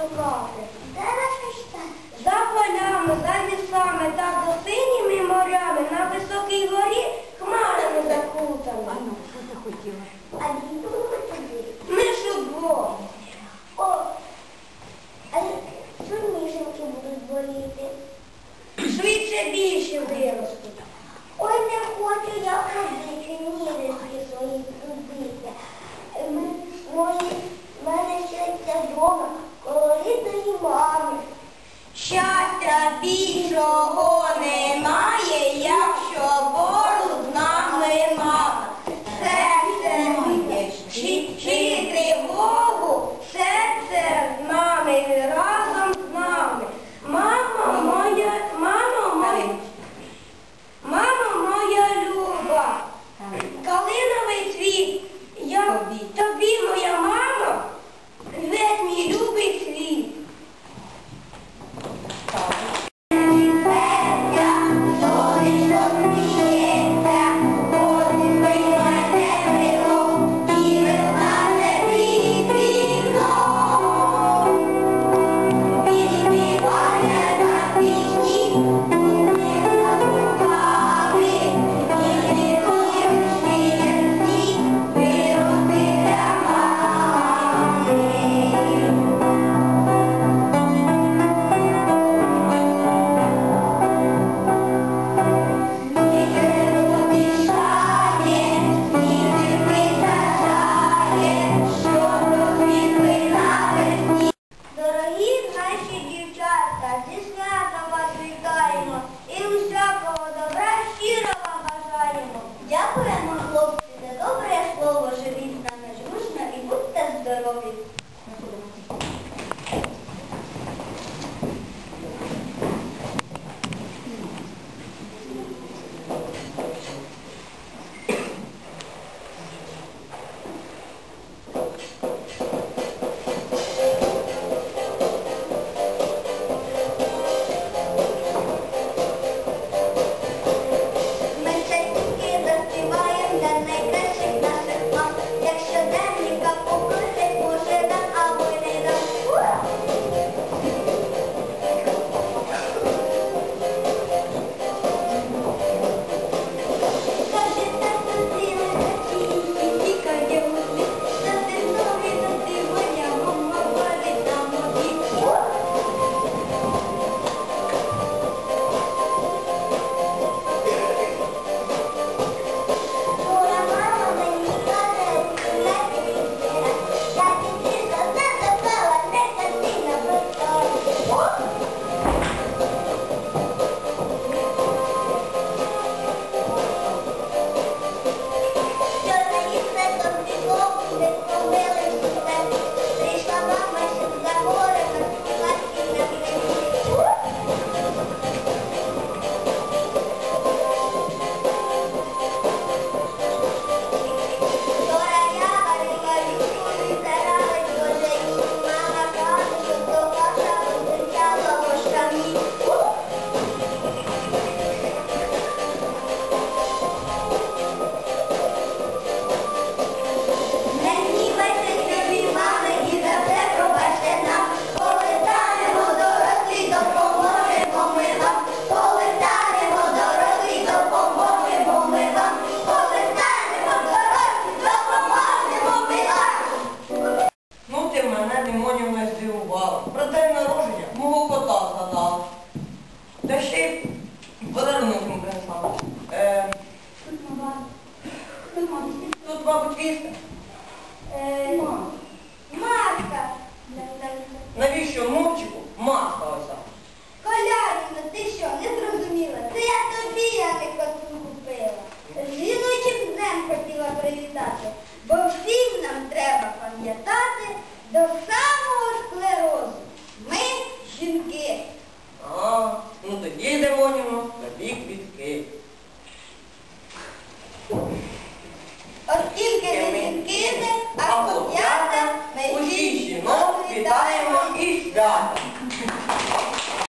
шукати. Де наше щастя? За полями, за лісами, та за синіми морями, на високій горі хмарами закутана. А ну, що ти хотіла? Щастя більшого немає, якщо поруч з нами мама. Серце вчити